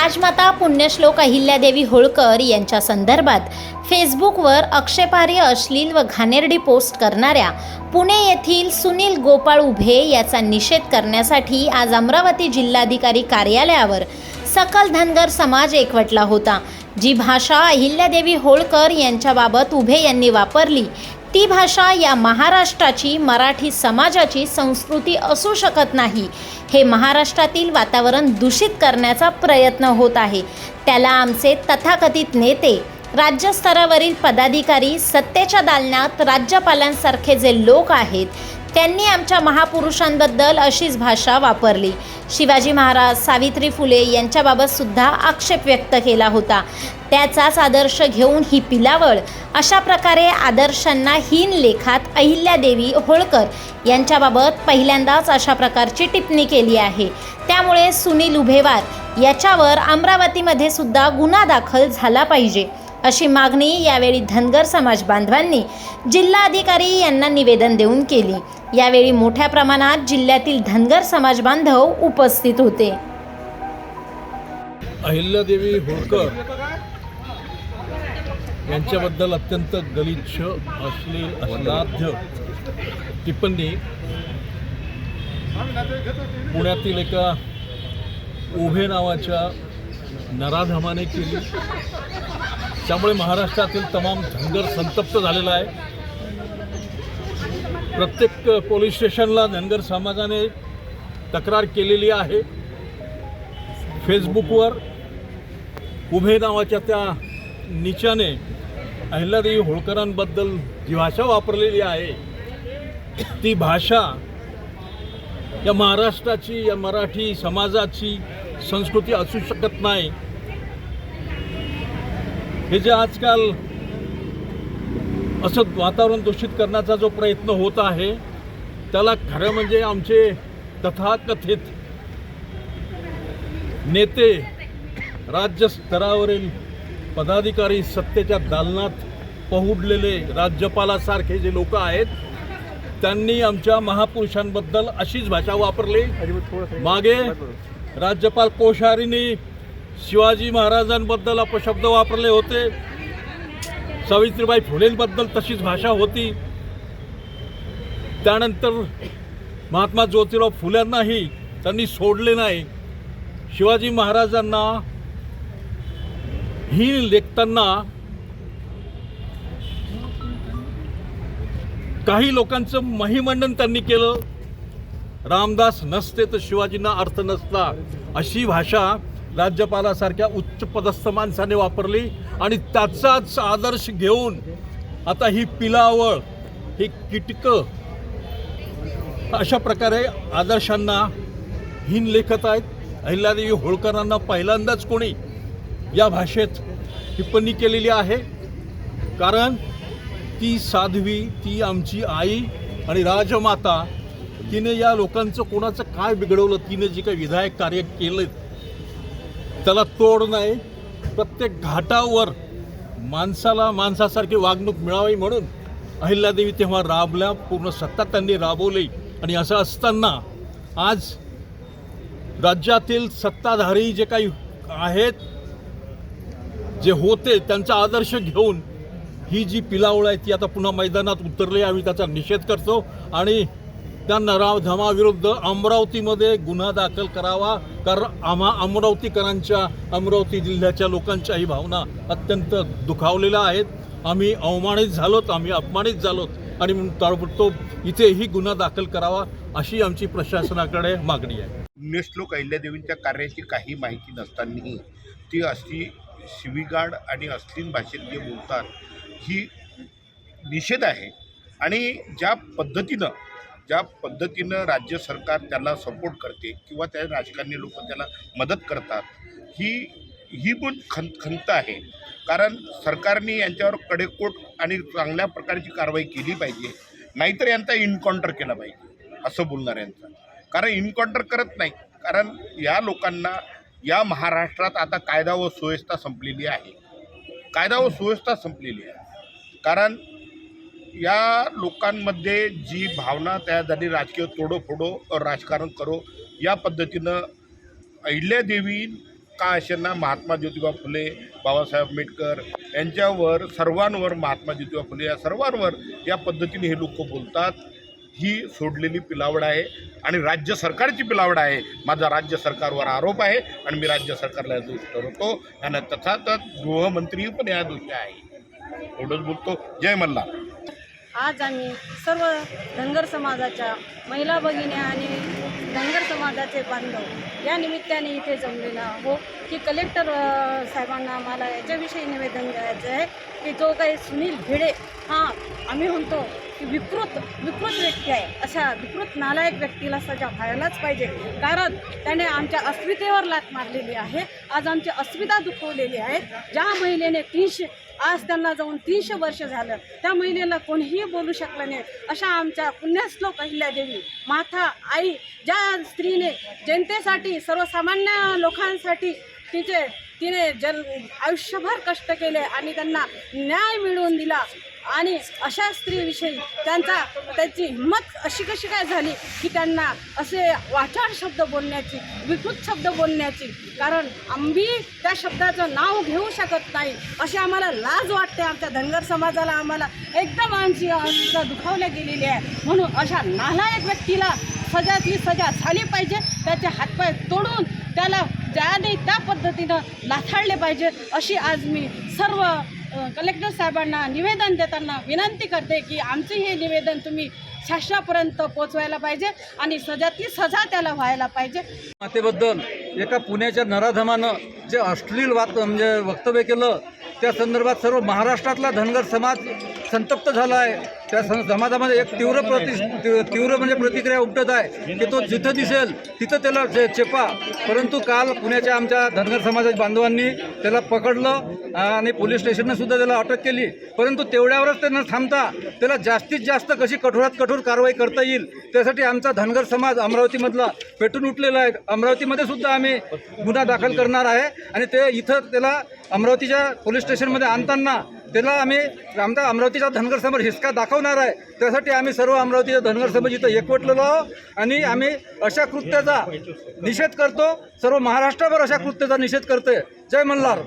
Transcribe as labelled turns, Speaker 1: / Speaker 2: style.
Speaker 1: राजमाता पुण्यश्लोक अहिल्यादेवी होळकर यांच्या संदर्भात फेसबुकवर आक्षेपार्ह अश्लील व घाणेरडी पोस्ट करणाऱ्या पुणे येथील सुनील गोपाळ उभे याचा निषेध करण्यासाठी आज अमरावती जिल्हाधिकारी कार्यालयावर सकल धनगर समाज एकवटला होता. जी भाषा अहिल्यादेवी होळकर यांच्याबाबत उभे यांनी वापरली ती भाषा या महाराष्ट्राची मराठी समाजाची संस्कृती असू शकत नाही. हे महाराष्ट्रातील वातावरण दूषित करण्याचा प्रयत्न होत आहे. त्याला आमचे तथाकथित नेते राज्यस्तरावरील पदाधिकारी सत्तेच्या दालनात राज्यपालांसारखे जे लोक आहेत त्यांनी आमच्या महापुरुषांबद्दल अशीच भाषा वापरली. शिवाजी महाराज सावित्री फुले यांच्याबाबत सुद्धा आक्षेप व्यक्त केला होता. त्याचाच आदर्श घेऊन ही पिलावळ अशा प्रकारे आदर्शांना हीन लेखात अहिल्यादेवी होळकर यांच्याबाबत पहिल्यांदाच अशा प्रकारची टिप्पणी केली आहे. त्यामुळे सुनील उभेवार याच्यावर अमरावतीमध्ये सुद्धा गुन्हा दाखल झाला पाहिजे. अशी मागणी यावेळी धनगर समाज बांधवांनी जिल्हाधिकारी यांना निवेदन देऊन केली. यावेळी मोठ्या प्रमाणात जिल्ह्यातील धनगर समाज बांधव उपस्थित होते.
Speaker 2: अहिल्यादेवी होळकर यांच्याबद्दल अत्यंत गलिच्छ अश्लील अश्लाध्य टिप्पणी पुण्यातील एका उभे नावाच्या नराधमाने केली. त्यामुळे महाराष्ट्रातील तमाम धनगर संतप्त झालेला आहे. प्रत्येक पोलीस स्टेशनला धनगर समाजाने तक्रार केलेली आहे. फेसबुकवर उभे नावाच्या त्या निचाने अहिल्यादेवी होळकरांबद्दल जी भाषा वापरलेली आहे ती भाषा या महाराष्ट्राची या मराठी समाजाची संस्कृती असू शकत नाही. हे जे आजकाल असं वातावरण दूषित करण्याचा जो प्रयत्न होत आहे त्याला खरं म्हणजे आमचे तथाकथित नेते राज्य स्तरावरील पदाधिकारी सत्तेच्या दालनात पहुडलेले राज्यपालासारखे जे लोक आहेत त्यांनी आमच्या महापुरुषांबद्दल अशीच भाषा वापरली. मागे राज्यपाल कोश्यारींनी शिवाजी महाराजांबद्दल अपशब्द वापरले होते. सावित्रीबाई फुलेंबद्दल तशीच भाषा होती. त्यानंतर महात्मा ज्योतिराव फुल्यांनाही त्यांनी सोडले नाही. शिवाजी महाराजांना ही लेखताना काही लोकांचं महिमंडन त्यांनी केलं. रामदास नसते तर शिवाजींना अर्थ नसला अशी भाषा राज्यपालासारख्या उच्च पदस्थ माणसाने वापरली आणि त्याचाच आदर्श घेऊन आता ही पिलावळ ही कीटकं अशा प्रकारे आदर्शांना हीन लेखत आहेत. अहिल्यादेवी होळकरांना पहिल्यांदाच कोणी या भाषेत टिप्पणी केलेली आहे. कारण ती साध्वी ती आमची आई आणि राजमाता तिने या लोकांचं कोणाचं काय बिघडवलं तिने जे काही विधायक कार्य केलं त्याला तोड नाही. प्रत्येक घाटावर माणसाला माणसासारखी वागणूक मिळावी म्हणून अहिल्यादेवी तेव्हा राबल्या पूर्ण सत्ता त्यांनी राबवली. आणि असं असताना आज राज्यातील सत्ताधारी जे काही आहेत जे होते त्यांचा आदर्श घेऊन ही जी पिलावळ आहे ती आता पुन्हा मैदानात उतरली आम्ही त्याचा निषेध करतो. आणि त्या नराधमाविरुद्ध अमरावतीमध्ये गुन्हा दाखल करावा कारण आम्हा अमरावतीकरांच्या अमरावती जिल्ह्याच्या लोकांच्याही भावना अत्यंत दुखावलेल्या आहेत. आम्ही अवमानित झालोत आम्ही अपमानित झालोत आणि म्हणून ताबडतोब इथेही गुन्हा दाखल करावा अशी आमची प्रशासनाकडे मागणी आहे.
Speaker 3: पुण्यश्लोक अहिल्यादेवींच्या कार्याची काही माहिती नसतानाही ती अशी शिवीगाड आणि अश्लील भाषेत जे बोलतात ही निषेध आहे. आणि ज्या पद्धतीनं ज्या पद्धतीनं राज्य सरकार त्याला सपोर्ट करते किंवा त्या राजकारणी लोक त्याला मदत करतात ही ही पण खं खंत आहे. कारण सरकारने यांच्यावर कडेकोट आणि चांगल्या प्रकारची कारवाई केली पाहिजे. नाहीतर यांचा इन्काउंटर केला पाहिजे असं बोलणार यांचं. कारण इन्काउंटर करत नाही. कारण या लोकांना या महाराष्ट्रात आता कायदा व सुव्यवस्था संपलेली आहे. कायदा व सुव्यवस्था संपलेली आहे. कारण या लोकांमध्ये जी भावना तयार झाली राजकीय तोडो फोडो राजकारण करो या पद्धतीनं अहिल्यादेवी का अशांना महात्मा ज्योतिबा फुले बाबासाहेब आंबेडकर यांच्यावर सर्वांवर महात्मा ज्योतिबा फुले या सर्वांवर या पद्धतीने हे लोक बोलतात ही सोडलेली पिलावड आहे आणि राज्य सरकारची पिलावड आहे. माझा राज्य सरकारवर आरोप आहे आणि मी राज्य सरकारला या दोष ठरवतो. आणि तथातच गृहमंत्री पण या दोषी आहे. एवढंच बोलतो. जय मल्हार.
Speaker 4: आज आम्ही सर्व धनगर समाजाच्या महिला भगिनी आणि धनगर समाजाचे बांधव या निमित्ताने इथे जमलेला आहो की कलेक्टर साहेबांना आम्हाला याच्याविषयी निवेदन द्यायचं आहे की जो काही सुनील भिडे हा आम्ही म्हणतो की विकृत विकृत व्यक्ती आहे. अशा विकृत नालायक व्यक्तीला सजा व्हायलाच पाहिजे. कारण त्याने आमच्या अस्मितेवर लात मारलेली आहे. आज आमची अस्मिता दुखवलेली आहे. ज्या महिलेने तीनशे आज त्यांना जाऊन तीनशे वर्ष झालं. त्या महिलेला कोणीही बोलू शकलं नाही. अशा आमच्या पुण्यश्लोक अहिल्यादेवी माता आई ज्या स्त्रीने जनतेसाठी सर्वसामान्य लोकांसाठी तिचे तिने जल आयुष्यभर कष्ट केले आणि त्यांना न्याय मिळवून दिला आणि अशा स्त्रीविषयी त्यांचा त्याची हिंमत अशी कशी काय झाली की त्यांना असे वाचाळ शब्द बोलण्याची विकृत शब्द बोलण्याची? कारण आम्ही त्या शब्दाचं नाव घेऊ शकत नाही अशी आम्हाला लाज वाटते. आमच्या धनगर समाजाला आम्हाला एकदम आमची अवस्था दुखावल्या गेलेली आहे. म्हणून अशा नालायक व्यक्तीला सजा ती सजा झाली पाहिजे. त्याचे हातपाय तोडून त्याला ज्याने त्या पद्धतीनं लाथाळले पाहिजे अशी आज मी सर्व कलेक्टर साहेबांना निवेदन देताना विनंती करते की आमचे हे निवेदन तुम्ही शासनापर्यंत पोचवायला पाहिजे आणि सजातली सजा त्याला व्हायला पाहिजे.
Speaker 5: मातेबद्दल एका पुण्याच्या नराधमानं जे अश्लील वात म्हणजे वक्तव्य केलं त्या संदर्भात सर्व महाराष्ट्रातला धनगर समाज संतप्त झाला आहे त्या समाजामध्ये एक तीव्र प्रति तीव्र म्हणजे प्रतिक्रिया उमटत आहे की तो जिथं दिसेल तिथं त्याला चे चेपा परंतु काल पुण्याच्या आमच्या धनगर समाजाच्या बांधवांनी त्याला पकडलं आणि पोलीस स्टेशननं सुद्धा त्याला अटक केली. परंतु तेवढ्यावरच ते न थांबता त्याला जास्तीत जास्त कशी कठोरात कठोर कारवाई करता येईल त्यासाठी आमचा धनगर समाज अमरावतीमधला पेटून उठलेला आहे. अमरावतीमध्ये सुद्धा आम्ही गुन्हा दाखल करणार आहे. आणि ते इथं त्याला अमरावतीच्या पोलीस स्टेशनमध्ये आणताना त्याला आम्ही आमचा अमरावतीचा धनगर समाज हिसका दाखवणार आहे. त्यासाठी आम्ही सर्व अमरावतीचा धनगर समाज इथं एकवटलेलो आहोत. आणि आम्ही अशा कृत्याचा निषेध करतो. सर्व महाराष्ट्रभर अशा कृत्याचा निषेध करतोय. जय मल्हार.